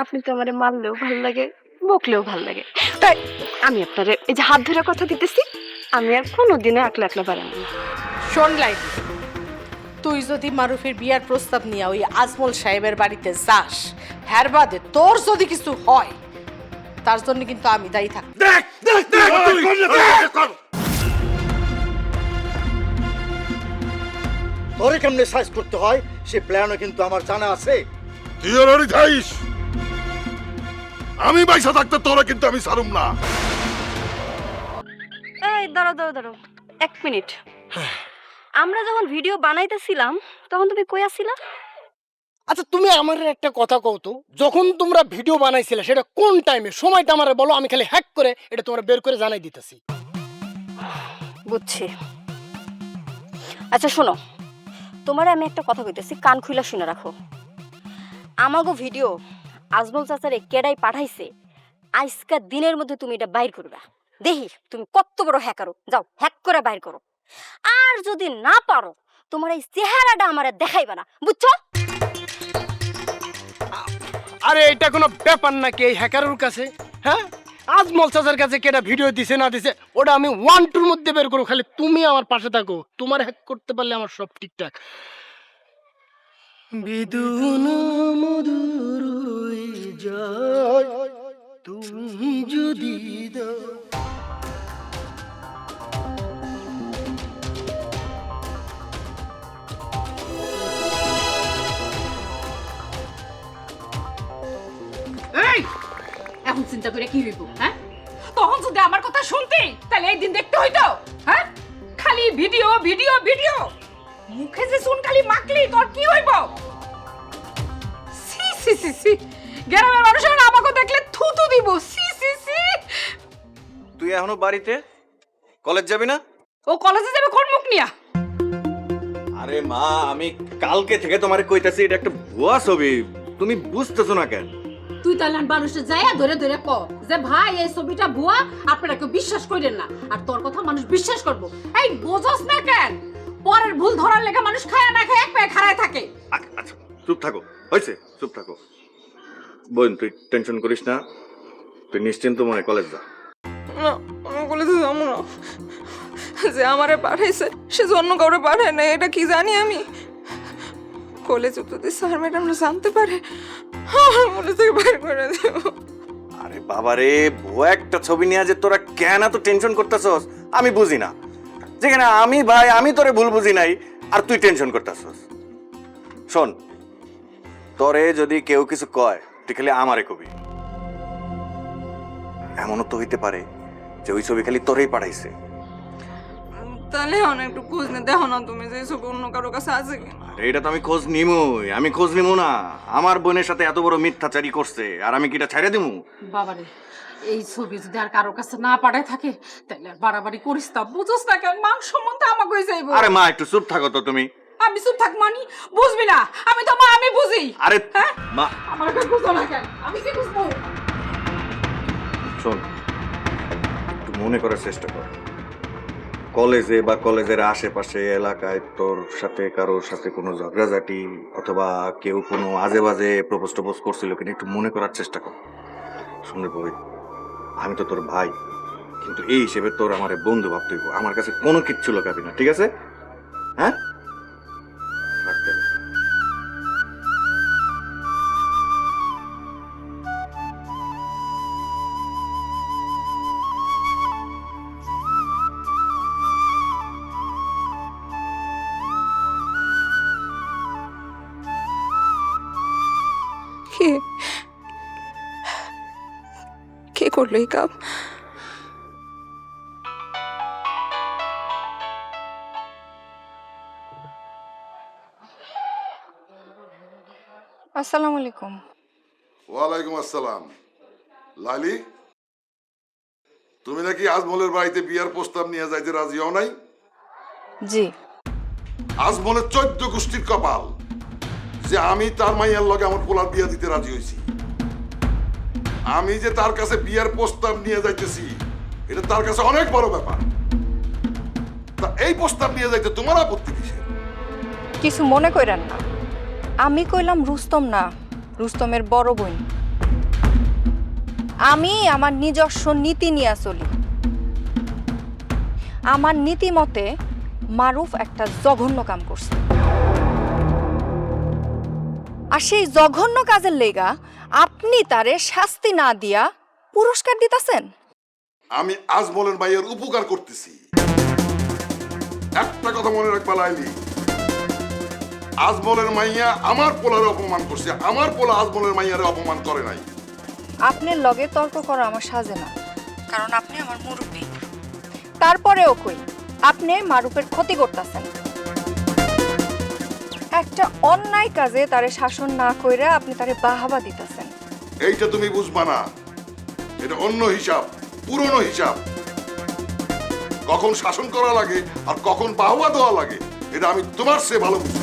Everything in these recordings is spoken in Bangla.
আপনি তো আমারে মারলেও ভালো লাগে বকলেও ভালো লাগে। তাই আমি আপনারে এই যে হাত ধরে কথা দিতেছি আমি আর কোনোদিনও একলা একলা বাড়াবো না। শোন লাই তুই যদি মারুফের বিয়ার প্রস্তাব নিয়ে ওই আজমল সাহেবের বাড়িতে যাস হ্যার বাদে তোর যদি কিছু হয় তার জন্য কিন্তু আমি দায়ী থাক। দেখ দেখ দেখ তোরে কেমনে সাইজ করতে হয় সে প্ল্যানও কিন্তু আমার জানা আছে। তুই খাইস আমি পয়সা থাকতে তোরা কিন্তু আমি সারুম না। এই দাঁড়ো দাঁড়ো দাঁড়ো এক মিনিট। আমরা যখন ভিডিও বানাইতেছিলাম তখন তুমি কই আসছিলা আচ্ছা তুমি আমার একটা কথা কও তো। যখন তোমরা ভিডিও বানাইছিলে সেটা কোন টাইমে? সময়টা আমারে বলো আমি খালি হ্যাক করে এটা তোমরা বের করে জানাই দিতেছি। বুঝছি। আচ্ছা শোনো। তোমারে আমি একটা কথা কইতেছি কান খুইলা শুনে রাখো। আমাগো ভিডিও আজমল চাচারে কেডাই পাঠাইছে আজকা দিনের মধ্যে তুমি এটা বাইর করবা। দেখি তুমি কত বড় হ্যাকারো যাও হ্যাক করে বাইর করো। আর যদি না পারো তোমার এই চেহারাটা আমারে দেখাইবা না বুঝছ? আরে এটা কোনো ব্যাপার নাকি এই হ্যাকারের কাছে? হ্যাঁ? আজমল চাচার কাছে কেটা ভিডিও দিছে না দিছে ওটা আমি ওয়ান টুর মধ্যে বের করো খালি তুমি আমার পাশে থাকো। তোমার হ্যাক করতে পারলে আমার সব ঠিকঠাক। বিদুন মধুর যায়, তুমি যদি দাও। এখন চিন্তা করে কি হইব হ্যাঁ? তখন যদি আমার কথা শুনতে, তাহলে এই দিন দেখতে হইতো হ্যাঁ? খালি ভিডিও ভিডিও ভিডিও। মুখে যে শুন খালি মাখলি, তোর কি হইব? সি সি সি সি গ্রামের মানুষের আমাকে দেখলে থুতু দিব। সি সি সি। তুই এখনও বাড়িতে? কলেজ যাবি না? ও কলেজে যাবে কোন মুখ নিয়া? আরে মা আমি কালকে থেকে তোমারে কইতাছি এটা একটা ভুয়া ছবি। তুমি বুঝতেছো না কেন? তুই তাহলে মানুষের যায় ধরে ধরে ক যে ভাই এই ছবিটা ভুয়া আপনারা কেউ বিশ্বাস করেন না। আর তোর কথা মানুষ বিশ্বাস করব। এই বোঝস না কেন? পরের ভুল ধরার লেগে মানুষ খায় না খায় এক পায়ে খাড়ায় থাকে। আচ্ছা চুপ থাকো। হয়েছে চুপ থাকো। বোন তুই টেনশন করিস না। তুই নিশ্চিন্ত মনে কলেজ যা। না আমি কলেজে যাব না। যে আমারে পাঠাইছে সে যে অন্য কাউরে পাঠায় না এটা কি জানি আমি? কলেজে যদি স্যার ম্যাডামরা জানতে পারে আমার কলেজ থেকে বাইর করে দেব। আরে বাবা রে ভুয়া একটা ছবি নিয়ে যে তোরা কেন এত টেনশন করতেছস? আমি বুঝি না। যেখানে আমি ভাই আমি তোরে ভুল বুঝি নাই আর তুই টেনশন করতেছস। শোন তোরে যদি কেউ কিছু কয় তুই খালি আমারে কবি। এমনও তো হইতে পারে যে ওই ছবি খালি তোরেই পাঠাইছে। তাহলে অনেক একটু খোঁজ নে দেখো না তুমি যে সব অন্য কারও কাছে আছে কি আরে এটা তো আমি খোঁজ নিমই আমি খোঁজ নিমু না। আমার বোনের সাথে এত বড় মিথ্যাচারী করছে আর আমি কি এটা ছেড়ে দিমু? বাবারে এই ছবি যদি আর কারোর কাছে না পাঠায় থাকে তাহলে আর বাড়াবাড়ি করিস না বুঝোস না কেন? মান সম্বন্ধে আমাকে যাইব আরে মা একটু চুপ থাকো তো তুমি। আমি চুপ থাক মানি? বুঝবি না? আমি তো মা আমি বুঝি। আরে হ্যাঁ? মা। আমার কাছে বুঝো না কেন? আমি কি বুঝব? শোন একটু মনে করার চেষ্টা কর। কলেজে বা কলেজের আশেপাশে এলাকায় তোর সাথে কারোর সাথে কোনো ঝগড়াঝাটি অথবা কেউ কোনো আজে বাজে প্রপোজ টপোজ করছিল কিনা একটু মনে করার চেষ্টা কর। শুনে বই আমি তো তোর ভাই কিন্তু এই হিসেবে তোর আমার বন্ধু ভাবতে হইব। আমার কাছে কোনো কিচ্ছু লোকাবি না ঠিক আছে? হ্যাঁ? করল এই কাপ আসসালামু আলাইকুম। ওয়ালাইকুম আসসালাম। লালি তুমি নাকি আজমলের বাড়িতে বিয়ার প্রস্তাব নিয়ে যাইতে রাজি হও নাই? জি। আজমলের চোদ্দ গোষ্ঠীর কপাল যে আমি তার মাইয়ার লগে আমার পোলার বিয়া দিতে রাজি হয়েছি আমি যে তার কাছে বিয়ার প্রস্তাব নিয়ে যাইতেছি, এটা তার কাছে অনেক বড় ব্যাপার। তা এই প্রস্তাব নিয়ে যাইতে তোমার আপত্তি কিসের? কিছু মনে কইরেন না। আমি কইলাম রুস্তম না, রুস্তমের বড় বোন। আমি আমার নিজস্ব নীতি নিয়ে চলি। আমার নীতি মতে মারুফ একটা জঘন্য কাম করছে। আর সেই জঘন্য কাজের লেগা আপনি তারে শাস্তি না দিয়া পুরস্কার দিতাছেন? আমি আজমলের মাইয়ের উপকার করতেছি। একটা কথা মনে রাখবা লাইলি। আজমলের মাইয়া আমার পোলারে অপমান করছে। আমার পোলা আজমলের মাইয়ারে অপমান করে নাই। আপনার লগে তর্ক করা আমার সাজে না কারণ আপনি আমার মুরব্বী। তারপরেও কই আপনি মারুপের ক্ষতি করতেছেন। একটা অন্যায় কাজে তারে শাসন না কইরা আপনি তারে বাহাবা দিতেছেন। এইটা তুমি বুঝবা না। এটা অন্য হিসাব পুরনো হিসাব। কখন শাসন করা লাগে আর কখন বাহবা দেওয়া লাগে এটা আমি তোমার সে ভালো বুঝি।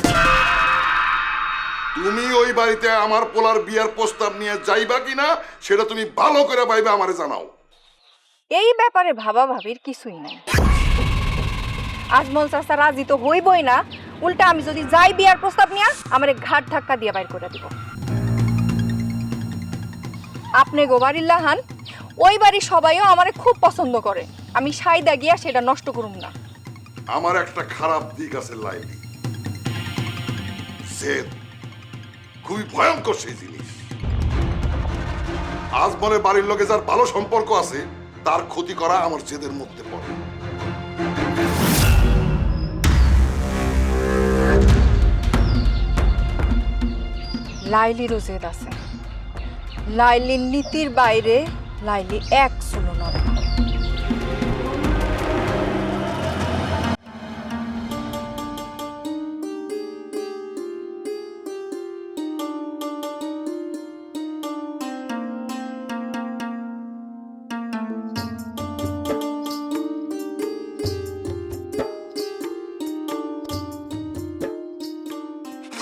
তুমি ওই বাড়িতে আমার পোলার বিয়ার প্রস্তাব নিয়ে যাইবা কিনা সেটা তুমি ভালো করে পাইবে আমারে জানাও। এই ব্যাপারে ভাবা ভাবির কিছুই নাই। আজমল চাষা রাজি তো হইবই না উল্টা আমি যদি যাই বিয়ার প্রস্তাব নিয়ে, আমারে ঘাট ধাক্কা দিয়ে বাইর করে দিব। আপনি গোবারিল্লা হান ওই বাড়ির সবাইও আমারে খুব পছন্দ করে। আমি সাইদা গিয়া সেটা নষ্ট করুম না। আমার একটা খারাপ দিক আছে লাইলি। জেদ খুবই ভয়ঙ্কর সেই জিনিস। আজ মনে বাড়ির লোকে যার ভালো সম্পর্ক আছে, তার ক্ষতি করা আমার জেদের মধ্যে পড়ে। লাইলিরও জেদ আছে। লাইলির নীতির বাইরে লাইলি এক চুলো নড়ে।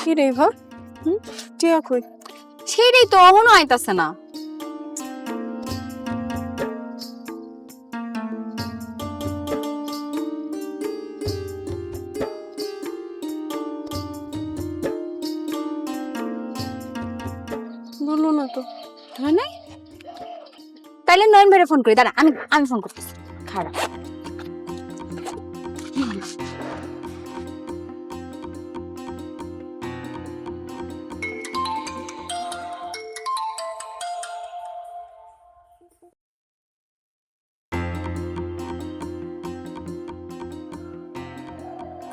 কি রে ভা টিয়া কই? সেইটাই তো অহনো আইতাছে না। বলল না তো। হয় নাই? তাইলে নয়ন ভাইরে ফোন করি দাঁড়া আমি আমি ফোন করতেছি। খারাপ।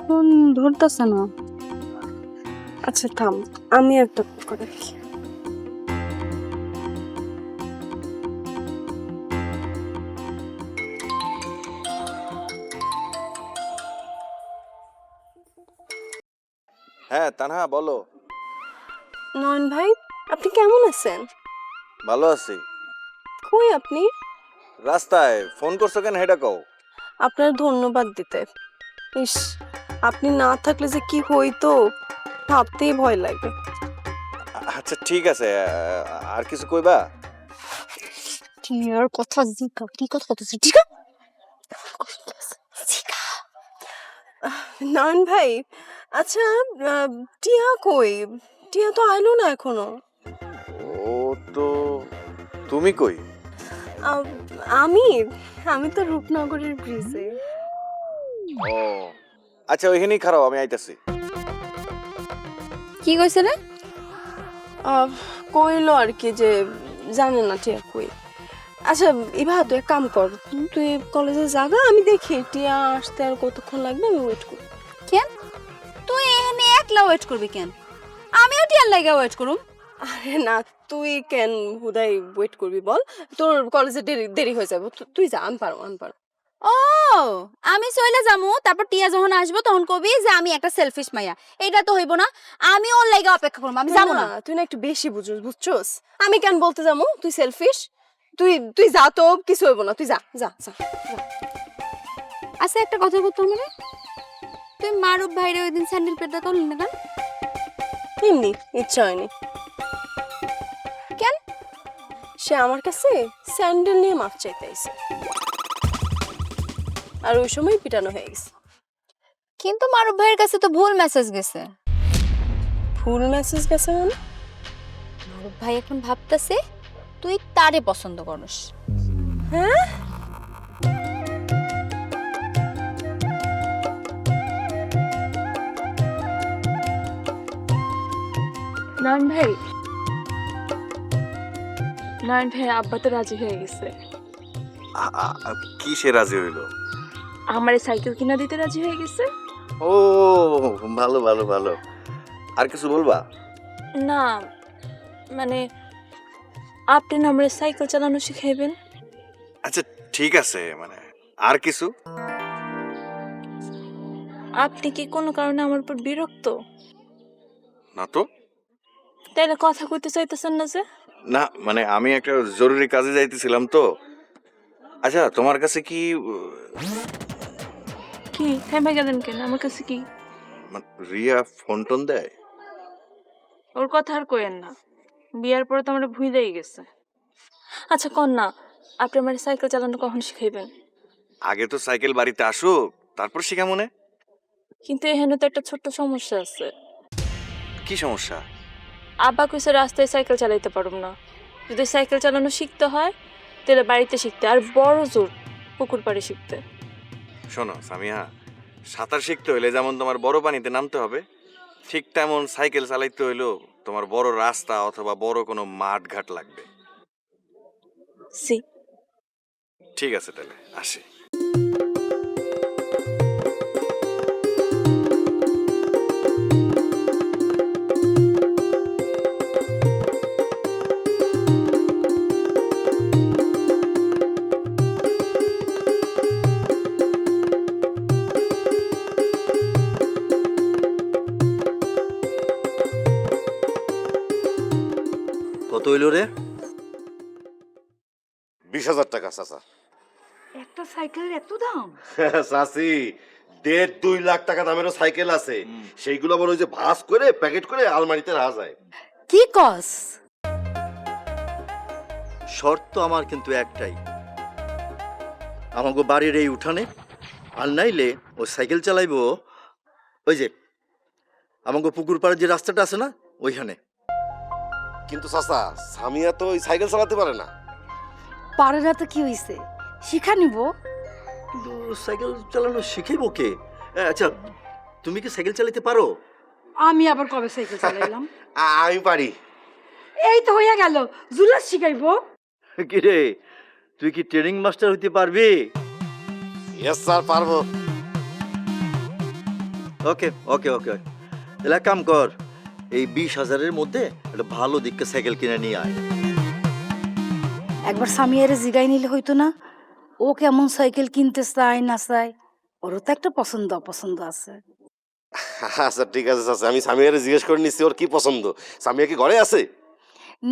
ফোন ধরতেছে না। আচ্ছা থাম আমি একটা করে দেখি। হ্যাঁ তানহা বলো। নয়ন ভাই আপনি কেমন আছেন? ভালো আছি। কই আপনি? রাস্তায় ফোন করছ কেন হেটা কও। আপনার ধন্যবাদ দিতে। ইস আপনি না থাকলে যে কি হইতো ভাবতেই ভয় লাগে। আচ্ছা ঠিক আছে আর কিছু কইবা? টিয়ার কথা জিকা কি কথা কথা ঠিক নয়ন ভাই আচ্ছা টিয়া কই? টিয়া তো আইলো না এখনও। ও তো তুমি কই? আমি আমি তো রূপনগরের ব্রিজে ও আচ্ছা ওইখানেই খারাপ আমি আইতাছি। কি কইছে রে? কইলো আর কি যে জানে না টিয়া কই। আচ্ছা এবার তুই এক কাম কর তুই কলেজে জাগা আমি দেখি টিয়া আসতে আর কতক্ষণ লাগবে আমি ওয়েট করি কেন? তুই এখানে একলা ওয়েট করবি কেন? আমিও টিয়ার লাগা ওয়েট করুম। আরে না তুই কেন হুদাই ওয়েট করবি বল? তোর কলেজে দেরি দেরি হয়ে যাবে। তুই যা আমি পারো আমি পারো ও আমি চলে যামু তারপর টিয়া যখন আসব তখন কবি যে আমি একটা সেলফিশ মাইয়া। এটা তো হইব না আমি ওর লাইগা অপেক্ষা করব আমি যাব না তুই না একটু বেশি বুঝছিস বুঝছস? আমি কেন বলতে যাব তুই সেলফিশ তুই তুই যা তো কিছু হইব না তুই যা যা যা। আচ্ছা একটা কথা বলতো মানে তুই মারুফ ভাইরে ওই দিন স্যান্ডেল পেটটা করলি না কেন এমনি ইচ্ছা হয়নি। কেন? সে আমার কাছে স্যান্ডেল নিয়ে মাপ চাইতে আইছে। আর ওই সময় পিটানো হয়ে গেছে। কিন্তু মারুফ ভাইয়ের কাছে তো ভুল মেসেজ গেছে। ভুল মেসেজ গেছে মানে? মারুফ ভাই এখন ভাবতেছে তুই তারে পছন্দ করস। হ্যাঁ? নয়ন ভাই নয়ন ভাই আব্বা তো রাজি হয়ে গেছে। কিসে রাজি হইল? আমার সাইকেল কিনা দিতে রাজি হয়ে গেছে? ও ভালো ভালো ভালো। আর কিছু বলবা? না মানে আপনি না আমার সাইকেল চালানো শিখাইবেন? আচ্ছা ঠিক আছে মানে আর কিছু? আপনি কি কোনো কারণে আমার উপর বিরক্ত? না তো। তাইলে কথা কইতে চাইতেছেন না যে? না মানে আমি একটা জরুরি কাজে যাইতেছিলাম তো। আচ্ছা তোমার কাছে কি কি? থেমে গেলেন কেন? আমার কাছে কি? রিয়া ফোন টোন দেয়? ওর কথা আর কইেন না। বিয়ার পরে তো আমার আমরা ভুলেই গেছে। আচ্ছা কন না আপনি আমার সাইকেল চালানো কখন শিখাইবেন? আগে তো সাইকেল বাড়িতে আসুক তারপর শিখা মনে কিন্তু এখানে তো একটা ছোট্ট সমস্যা আছে। কি সমস্যা? আব্বা কইছে রাস্তায় সাইকেল চালাইতে পারুম না। যদি সাইকেল চালানো শিখতে হয় তাহলে বাড়িতে শিখতে আর বড় জোর পুকুর পাড়ে শিখতে। শোনো সামিয়া সাঁতার শিখতে হইলে যেমন তোমার বড় পানিতে নামতে হবে ঠিক তেমন সাইকেল চালাইতে হইলেও তোমার বড় রাস্তা অথবা বড় কোনো মাঠ ঘাট লাগবে। সি। ঠিক আছে তাহলে আসি। চাচা। একটা সাইকেলের এত দাম? চাচি দেড় দুই লাখ টাকা দামেরও সাইকেল আছে। সেইগুলো আবার ওই যে ভাস করে প্যাকেট করে আলমারিতে রাখা যায়। কি কস? শর্ত আমার কিন্তু একটাই। আমাকে বাড়ির এই উঠানে আর নাইলে ও সাইকেল চালাইবো ওই যে আমাকে পুকুর পাড়ের যে রাস্তাটা আছে না ওইখানে। কিন্তু চাচা সামিয়া তো ওই সাইকেল চালাতে পারে না। পারে না তো কি হইছে? শিখা নিব? কিন্তু সাইকেল চালানো শিখিব কে? এ, আচ্ছা তুমি কি সাইকেল চালাতে পারো? আমি আবার কবে সাইকেল চালাইলাম? আমি পারি। এই তো হইয়া গেল। জুলাস শিখাইবো? কি রে তুই কি ট্রেনিং মাস্টার হইতে পারবি? ইয়েস স্যার পারব। ওকে ওকে ওকে। তাহলে এক কাম কর এই বিশ হাজারের মধ্যে একটা ভালো দিককে সাইকেল কিনে নিয়ে আয়। একবার স্বামীয়ারে জিগাই নিলে হইতো না। ও কেমন সাইকেল কিনতে চায় না চায় ওরও তো একটা পছন্দ অপছন্দ আছে। আচ্ছা ঠিক আছে চাচা আমি সামিয়ারে জিজ্ঞেস করে নিচ্ছি ওর কি পছন্দ? সামিয়া কি ঘরে আছে?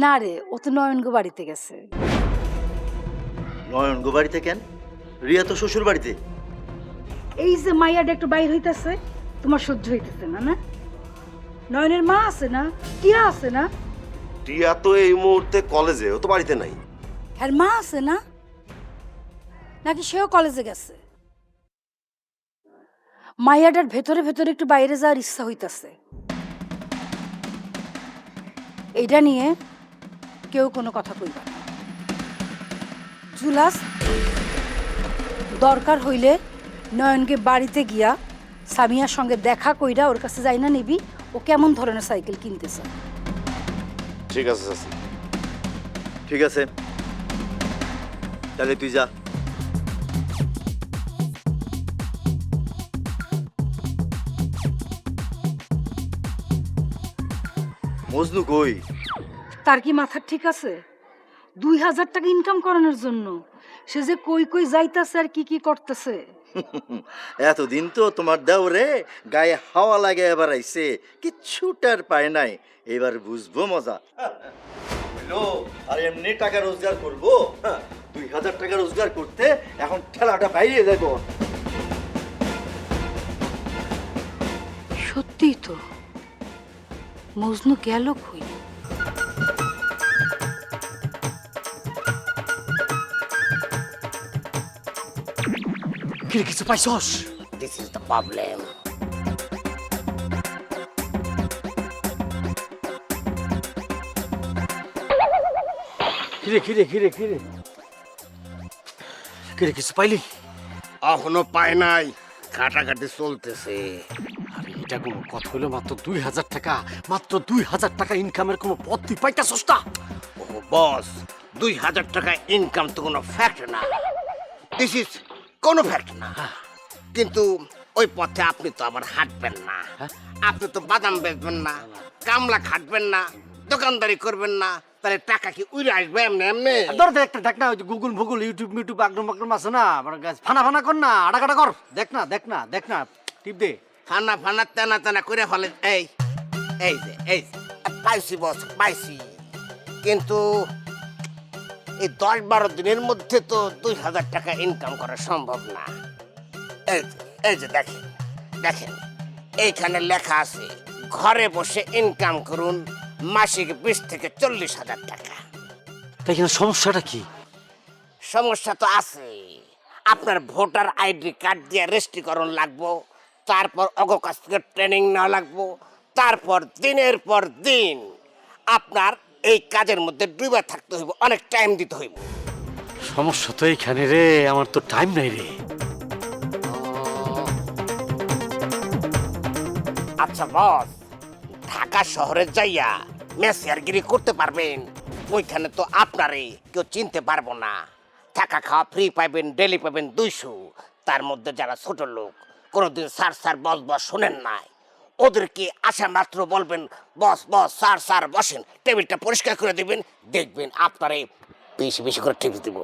না রে ও তো নয়নগো বাড়িতে গেছে। নয়ন গো বাড়িতে কেন? রিয়া তো শ্বশুর বাড়িতে। এই যে মাইয়াটা একটু বাইর হইতাছে তোমার সহ্য হইতেছে না না? নয়নের মা আছে না? টিয়া আছে না? টিয়া তো এই মুহূর্তে কলেজে ও তো বাড়িতে নাই। আর মা আছে না? নাকি সেও কলেজে গেছে? মাইয়াটার ভেতরে ভেতরে একটু বাইরে যাওয়ার ইচ্ছা হইতাছে। এইটা নিয়ে কেউ কোনো কথা কইবা না। জুলাস, দরকার হইলে নয়নকে বাড়িতে গিয়া সামিয়ার সঙ্গে দেখা কইরা ওর কাছে যাই না নিবি। ও কেমন ধরনের সাইকেল কিনতেছে? ঠিক আছে ঠিক আছে। তাহলে তুই যা। মজনু কই? তার কি মাথা ঠিক আছে? দুই হাজার টাকা ইনকাম করানোর জন্য। সে যে কই কই যাইতাছে আর কি কি করতেছে? এতদিন তো তোমার দেওরে গায়ে হাওয়া লাগে এবার আইছে কিচ্ছুটার পায় নাই। এবার বুঝব মজা। হইল, আর এমনি টাকা রোজগার করব হ্যাঁ, দুই হাজার টাকা রোজগার করতে এখন ঠেলাটা বাইরে যাব। সত্যিই তো মজনু গেল কই? কিছু পাইছস? দিস ইজ দ্য প্রবলেম কিরে কিরে কিরে কিরে? কিরে কিছু পাইলি? এখনও পায় নাই। কাটাকাটি চলতেছে। আরে এটা কোনো কথা হইল মাত্র দুই হাজার টাকা। মাত্র দুই হাজার টাকা ইনকামের কোনো পথ তুই পাইতাছস না। ও বস দুই হাজার টাকা ইনকাম তো কোনো ফ্যাক্ট না। দিস ইজ কোনো ফ্যাক্ট না। কিন্তু ওই পথে আপনি তো আবার হাঁটবেন না। আপনি তো বাদাম বেচবেন না কামলা খাটবেন না দোকানদারি করবেন না তাহলে টাকা কি উড়ে আসবে এমনি এমনি? ধর দেখ দেখ না ওই যে গুগল ভুগল ইউটিউব মিউটিউব আগ্রম আগ্রম আছে না? আমার কাছে ফানা ফানা কর না আড়াকাটা কর। দেখ না দেখ না দেখ না। টিপ দে। ফানা ফানা তেনা তেনা করে ফলে। এই এই যে এই পাইছি বস পাইছি। কিন্তু এই দশ বারো দিনের মধ্যে তো দুই হাজার টাকা ইনকাম করা সম্ভব না। এই যে এই যে দেখেন দেখেন। এইখানে লেখা আছে ঘরে বসে ইনকাম করুন। মাসিক বিশ থেকে চল্লিশ হাজার টাকা। তাই এখানে সমস্যাটা কি? সমস্যা তো আছে। আপনার ভোটার আইডি কার্ড দিয়ে রেজিস্ট্রিকরণ লাগবো তারপর অগ কাছ থেকে ট্রেনিং নেওয়া লাগবো তারপর দিনের পর দিন আপনার এই কাজের মধ্যে ডুবে থাকতে হইব অনেক টাইম দিতে হইব। সমস্যা তো এইখানে রে আমার তো টাইম নাই রে। আচ্ছা বস ঢাকা শহরে যাইয়া মেসিয়ারগিরি করতে পারবেন। ওইখানে তো আপনারই কেউ চিনতে পারব না। থাকা খাওয়া ফ্রি পাইবেন ডেলি পাবেন দুইশো। তার মধ্যে যারা ছোট লোক, কোনোদিন স্যার স্যার, বস বস শোনেন নাই। ওদেরকে আসা মাত্র বলবেন, বস বস, স্যার স্যার, বসেন। টেবিলটা পরিষ্কার করে দিবেন, দেখবেন আপনারে বেশি বেশি করে টিপস দিব।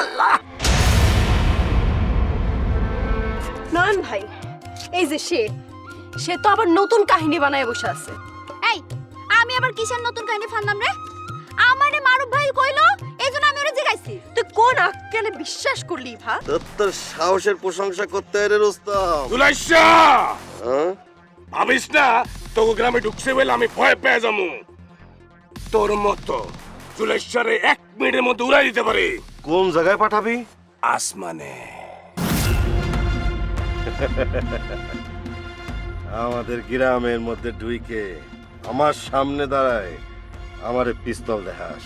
আল্লাহ! নয়ন ভাই, এই যে সে সে তো আবার নতুন কাহিনী বানায় বসে আছে। আমি আবার কিসের নতুন কাহিনী ফানলাম রে? আমারে মারুফ ভাই কইলো এই জন্য আমি ওরে জিগাইছি। তুই কোন আক্কেলে বিশ্বাস করলি ভা তোর সাহসের প্রশংসা করতে রে রোস্তাম তুলাইশা! হ্যাঁ? ভাবিস না তোকে গ্রামে ঢুকছে বলে আমি ভয় পেয়ে যাব। তোর মতো চুলেশ্বরে এক মিনিটের মধ্যে উড়াই দিতে পারে। কোন জায়গায় পাঠাবি? আসমানে। আমাদের গ্রামের মধ্যে ঢুইকে আমার সামনে দাঁড়ায় আমারে পিস্তল দেখাস।